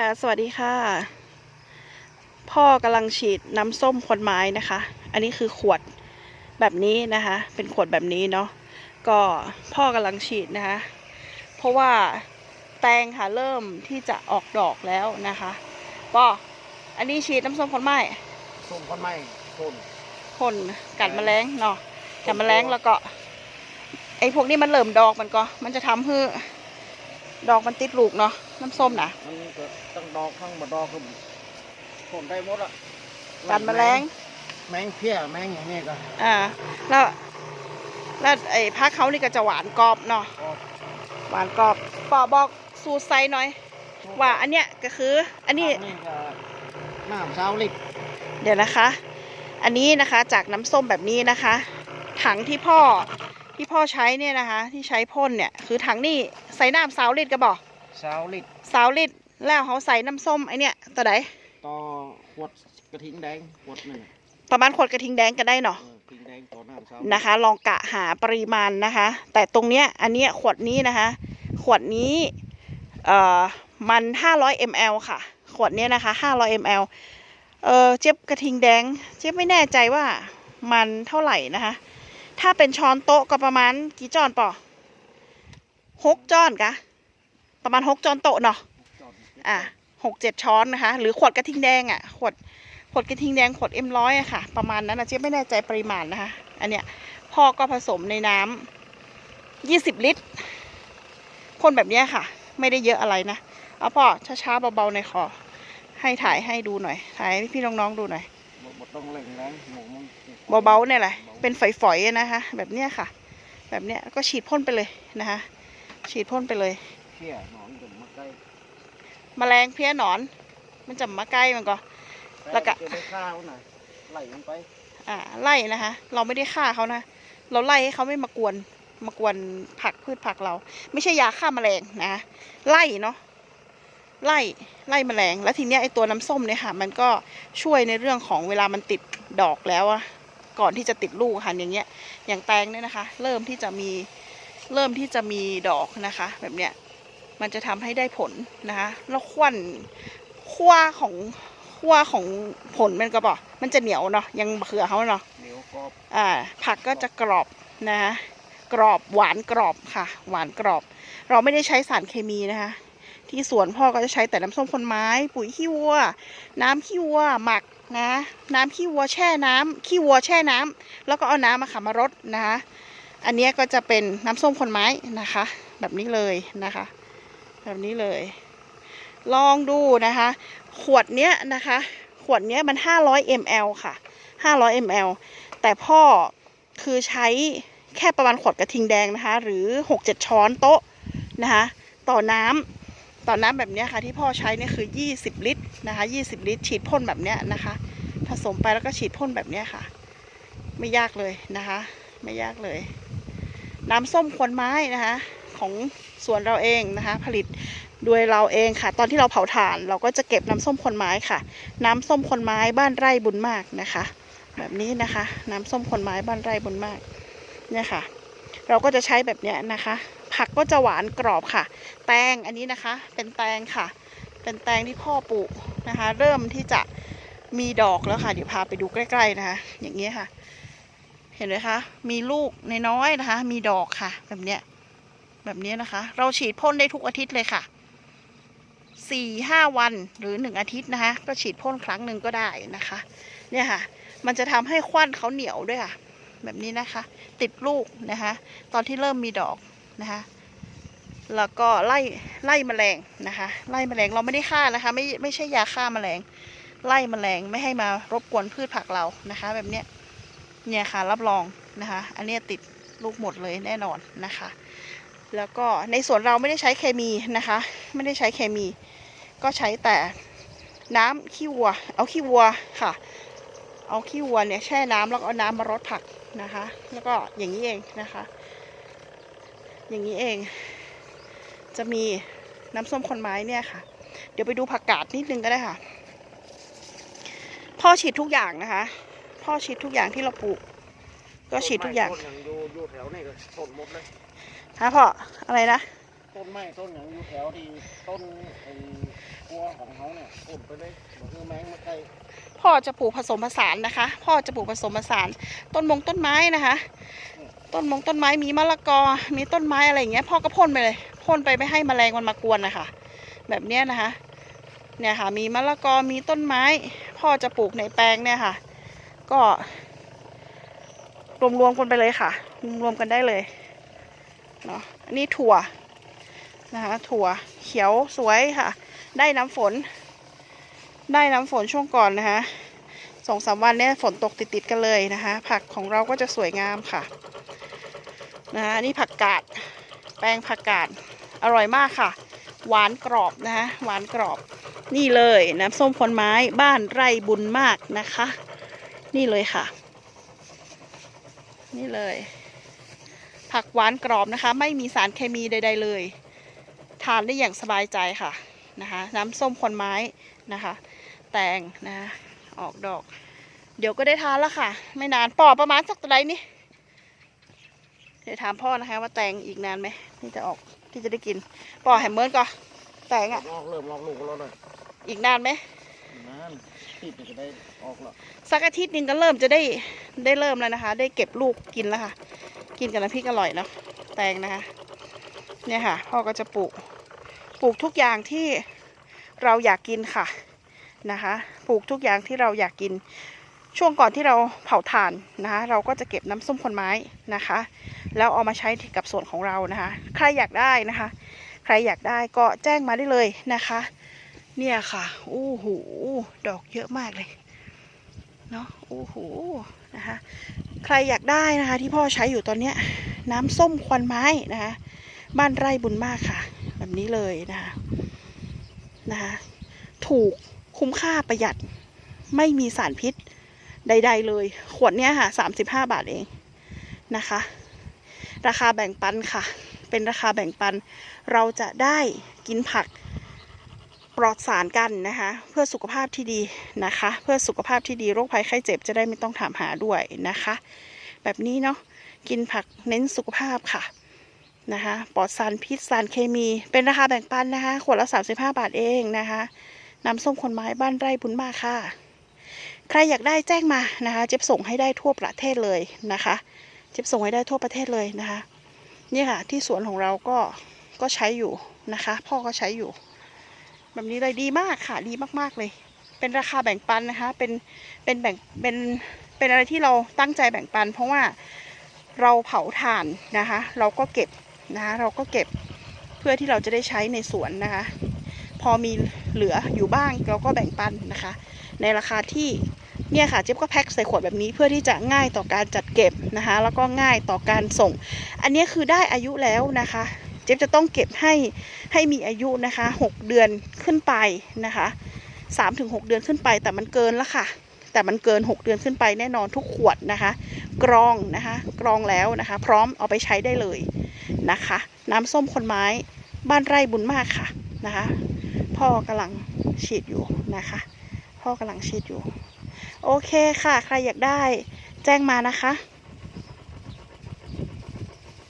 ค่ะ สวัสดีค่ะ พ่อกำลังฉีดน้ำส้มควันไม้นะคะ อันนี้คือขวดแบบนี้นะคะ เป็นขวดแบบนี้เนาะก็พ่อกำลังฉีดนะคะ เพราะว่าแตงค่ะเริ่มที่จะออกดอกแล้วนะคะก็อันนี้ฉีดน้ำส้มควันไม้ส้มคนใหม่ส้มพ่นกัดแมลงเนาะกัดแมลงแล้วก็ไอ้พวกนี้มันเริ่มดอกมันก็ มันจะทำให้ดอกมันติดลูกเนาะ น้ำส้มนะมันก็ตั้งดอกทั้งบดดอกก็ส้มได้หมดอะกันแมลงแมงเพี้ยแมงอย่างนี้ก็อ่าแล้วแล้วไอ้พักเขานี่ก็จะหวานกรอบเนาะก็หวานกรอบปอบอกสูตรไซส์หน่อย ว่าอันเนี้ยก็คือ อันนี้นี่ก็น้ำสาวลิตรเดี๋ยวนะคะ อันนี้นะคะจากน้ำส้มแบบนี้นะคะ ถังที่พ่อที่พ่อใช้เนี่ยนะคะ ที่ใช้พ่นเนี่ย คือถังนี่ใส่น้ำสาวลิตรก็บอก สาวลิตรสาวลิตรแล้วเขาใส่น้ำส้มไอเนี่ยตัวไหนต่อขวดกระทิงแดงขวดหนึ่งประมาณขวดกระทิงแดงก็ได้เนาะเออกระทิงแดงต่อน้ำสาวนะคะ ลองกะหาปริมาณนะคะ แต่ตรงเนี้ยอันเนี้ยขวดนี้นะคะ ขวดนี้เอ่อมัน500 ml ค่ะ ขวดเนี้ยนะคะ500 ml เออเจี๊ยบกระทิงแดง เจี๊ยบไม่แน่ใจว่ามันเท่าไหร่นะคะ ถ้าเป็นช้อนโต๊ะก็ประมาณกี่จอนปอหกจอนกะ ประมาณหกจอนโต๊ะเนาะจอดอะหกเจ็ดช้อนนะคะ หรือขวดกระทิงแดงอะขวดขวดกระทิงแดงขวดเอ็มร้อยอะค่ะ ประมาณนั้นนะเจ๊ไม่แน่ใจปริมาณนะคะ อันเนี้ยพ่อก็ผสมในน้ำยี่สิบลิตรพ่นแบบเนี้ยค่ะ ไม่ได้เยอะอะไรนะ เอาพ่อช้าๆเบาๆในอยขอให้ถ่ายให้ดูหน่อย ถ่ายให้พี่น้องๆดูหน่อยบ่บ่ต้องเร่งแรงหมูมันเบาๆเนี่ยแหละ เป็นฝอยๆอะนะคะ แบบเนี้ยค่ะ แบบเนี้ยก็ฉีดพ่นไปเลยนะคะ ฉีดพ่นไปเลยเพี้ยหนอนจะมาใกล้แมลงเพี้ยหนอน มันจะมาใกล้มันก็ แล้วก็ จะได้ข้าวหน่อยไหลลงไปอ่าไล่นะคะ เราไม่ได้ฆ่าเขานะ เราไล่ให้เขาไม่มากวนมากวนผักพืชผักเรา ไม่ใช่ยาฆ่าแมลงนะไล่เนาะไล่ไล่แมลง แล้วทีเนี้ยไอตัวน้ำส้มเนี่ยค่ะ มันก็ช่วยในเรื่องของเวลามันติดดอกแล้วอะก่อนที่จะติดลูกค่ะอย่างเงี้ย อย่างแตงเนี่ยนะคะ เริ่มที่จะมีเริ่มที่จะมีดอกนะคะ แบบเนี้ย มันจะทำให้ได้ผลนะคะแล้วควันขั้วของขั้วของผลมันก็บอกมันจะเหนียวเนาะยังบะเขือเขาเนาะเหนียวกรอบอ่าผักก็จะกรอบนะคะกรอบหวานกรอบค่ะ หวานกรอบ เราไม่ได้ใช้สารเคมีนะคะ ที่สวนพ่อก็จะใช้แต่น้ำส้มคนไม้ ปุ๋ยขี้วัว น้ำขี้วัวหมักนะ น้ำขี้วัวแช่น้ำขี้วัวแช่น้ำแล้วก็เอาน้ำมาขับมารดนะคะอันเนี้ยก็จะเป็นน้ำส้มคนไม้นะคะ แบบนี้เลยนะคะ แบบนี้เลย ลองดูนะคะ ขวดเนี้ยนะคะ ขวดเนี้ยมัน 500 ml ค่ะ 500 ml แต่พ่อคือใช้แค่ประมาณขวดกระทิงแดงนะคะ หรือ 6-7 ช้อนโต๊ะนะคะ ต่อน้ำต่อน้ำแบบเนี้ยค่ะ ที่พ่อใช้เนี่ยคือ 20 ลิตรนะคะ20 ลิตร ฉีดพ่นแบบเนี้ยนะคะ ผสมไปแล้วก็ฉีดพ่นแบบเนี้ยค่ะ ไม่ยากเลยนะคะ ไม่ยากเลย น้ำส้มควนไม้นะคะ ของ สวนเราเองนะคะ ผลิตโดยเราเองค่ะ ตอนที่เราเผาถ่านเราก็จะเก็บน้ำส้มคนไม้ค่ะ น้ำส้มคนไม้บ้านไร่บุญมากนะคะ แบบนี้นะคะ น้ำส้มคนไม้บ้านไร่บุญมากเนี่ยค่ะ เราก็จะใช้แบบเนี้ยนะคะ ผักก็จะหวานกรอบค่ะ แตงอันนี้นะคะ เป็นแตงค่ะ เป็นแตงที่พ่อปลูกนะคะ เริ่มที่จะมีดอกแล้วค่ะเดี๋ยวพาไปดูใกล้ๆนะคะ อย่างนี้ค่ะ เห็นไหมคะ มีลูกน้อยๆนะคะ มีดอกค่ะ แบบเนี้ย แบบนี้นะคะ เราฉีดพ่นได้ทุกอาทิตย์เลยค่ะสี่ห้าวันหรือหนึ่งอาทิตย์นะคะ ก็ฉีดพ่นครั้งหนึ่งก็ได้นะคะ เนี่ยค่ะ มันจะทำให้ควันเขาเหนียวด้วยค่ะ แบบนี้นะคะ ติดลูกนะคะ ตอนที่เริ่มมีดอกนะคะ แล้วก็ไล่ไล่แมลงนะคะ ไล่แมลงเราไม่ได้ฆ่านะคะ ไม่ไม่ใช่ยาฆ่าแมลง ไล่แมลงไม่ให้มารบกวนพืชผักเรานะคะ แบบเนี้ยเนี่ยค่ะรับรองนะคะ อันนี้ติดลูกหมดเลยแน่นอนนะคะ แล้วก็ในสวนเราไม่ได้ใช้เคมีนะคะ ไม่ได้ใช้เคมี ก็ใช้แต่น้ำขี้วัว เอาขี้วัวค่ะ เอาขี้วัวเนี่ยแช่น้ำแล้วก็เอาน้ำมารดผักนะคะ แล้วก็อย่างนี้เองนะคะ อย่างนี้เอง จะมีน้ำส้มคนไม้เนี่ยค่ะ เดี๋ยวไปดูผักกาดนิดนึงก็ได้ค่ะ พ่อฉีดทุกอย่างนะคะ พ่อฉีดทุกอย่างที่เราปลูก ก็ฉีดทุกอย่างต้นไม้ต้นอย่างอยู่อยู่แถวนี่ก็ต้นหมดเลยฮะพ่ออะไรนะต้นไม้ต้นอย่างอยู่แถวที่ต้นไอ้กัวของเขาเนี่ยอุ่นไปเลยบ่คือแมงมาใกล้พ่อจะปลูกผสมผสานนะคะ พ่อจะปลูกผสมผสาน ต้นมงต้นไม้นะคะ ต้นมงต้นไม้มีมะละกอ มีต้นไม้อะไรอย่างเงี้ย พ่อก็พ่นไปเลยพ่นไปไม่ให้แมลงมันมากวนนะคะแบบเนี้ยนะคะ เนี่ยค่ะ มีมะละกอมีต้นไม้ พ่อจะปลูกในแปลงเนี่ยค่ะ ก็ รวมๆกันไปเลยค่ะรวมๆกันได้เลยเนาะอันนี้ถั่วนะคะถั่วเขียวสวยค่ะ ได้น้ำฝน ได้น้ำฝนช่วงก่อนนะคะสองสามวันเนี้ยฝนตกติดๆกันเลยนะคะ ผักของเราก็จะสวยงามค่ะนะคะนี่ผักกาดแป้งผักกาดอร่อยมากค่ะ หวานกรอบนะคะหวานกรอบ นี่เลยน้ำส้มคนไม้บ้านไร่บุญมากนะคะ นี่เลยค่ะ นี่เลย ผักหวานกรอบนะคะ ไม่มีสารเคมีใด ๆ เลย ทานได้อย่างสบายใจค่ะนะคะ น้ำส้มคนไม้นะคะ แตงนะคะออกดอก เดี๋ยวก็ได้ทานแล้วค่ะ ไม่นานปอกประมาณสักตัวใดนี่เดี๋ยวถามพ่อนะคะ ว่าแตงอีกนานไหมที่จะออกที่จะได้กินปอกแฮมเมิร์ดก่อนแตงอะออกเริ่มออกลูกแล้วเลยอีกนานไหม นั่นติดจะได้ออกแล้วสักอาทิตย์หนึงก็เริ่มจะได้ได้เริ่มแล้วนะคะ ได้เก็บลูกกินแล้วค่ะ กินกับน้ำพริกอร่อยเนาะแตงนะคะ เนี่ยค่ะ พ่อก็จะปลูก ปลูกทุกอย่างที่เราอยากกินค่ะนะคะ ปลูกทุกอย่างที่เราอยากกิน ช่วงก่อนที่เราเผาถ่านนะคะ เราก็จะเก็บน้ำส้มคนไม้นะคะ แล้วเอามาใช้กับส่วนของเรานะคะ ใครอยากได้นะคะ ใครอยากได้ก็แจ้งมาได้เลยนะคะ เนี่ยค่ะโอ้โหดอกเยอะมากเลยเนาะโอ้โหนะคะใครอยากได้นะคะ ที่พ่อใช้อยู่ตอนเนี้ย น้ำส้มควันไม้นะคะบ้านไร่บุญมากค่ะ แบบนี้เลยนะคะนะคะถูกคุ้มค่าประหยัดไม่มีสารพิษใด ๆ เลย ขวดเนี้ยค่ะสามสิบห้าบาทเองนะคะ ราคาแบ่งปันค่ะ เป็นราคาแบ่งปัน เราจะได้กินผัก ลอดสารกันนะคะ เพื่อสุขภาพที่ดีนะคะ เพื่อสุขภาพที่ดีโรคภัยไข้เจ็บจะได้ไม่ต้องถามหาด้วยนะคะ แบบนี้เนาะกินผักเน้นสุขภาพค่ะนะคะปลอดสารพิษสารเคมี เป็นราคาแบ่งปันนะคะขวดละ 35 บาทเองนะคะน้ำส้มคนไม้บ้านไร่บุญมากค่ะ ใครอยากได้แจ้งมานะคะเจ็บส่งให้ได้ทั่วประเทศเลยนะคะเจ็บส่งให้ได้ทั่วประเทศเลยนะคะนี่ค่ะที่สวนของเราก็ก็ใช้อยู่นะคะ พ่อก็ใช้อยู่ แบบนี้เลยดีมากค่ะดีมากๆเลย เป็นราคาแบ่งปันนะคะ เป็นเป็นแบ่งเป็นเป็นอะไรที่เราตั้งใจแบ่งปัน เพราะว่าเราเผาถ่านนะคะ เราก็เก็บนะคะเราก็เก็บเพื่อที่เราจะได้ใช้ในสวนนะคะ พอมีเหลืออยู่บ้างเราก็แบ่งปันนะคะ ในราคาที่เนี่ยค่ะเจ๊บก็แพ็คใส่ขวดแบบนี้เพื่อที่จะง่ายต่อการจัดเก็บนะคะ แล้วก็ง่ายต่อการส่ง อันนี้คือได้อายุแล้วนะคะ จ๊บจะต้องเก็บให้ให้มีอายุนะคะ6เดือนขึ้นไปนะคะ3ถึง6เดือนขึ้นไป แต่มันเกินแล้วค่ะ แต่มันเกิน 6 เดือนขึ้นไปแน่นอนทุกขวดนะคะ กรองนะคะกรองแล้วนะคะ พร้อมเอาไปใช้ได้เลยนะคะ น้ำส้มคนไม้บ้านไร่บุญมากค่ะนะคะ พ่อกำลังฉีดอยู่นะคะ พ่อกำลังฉีดอยู่ โอเคค่ะ ใครอยากได้แจ้งมานะคะ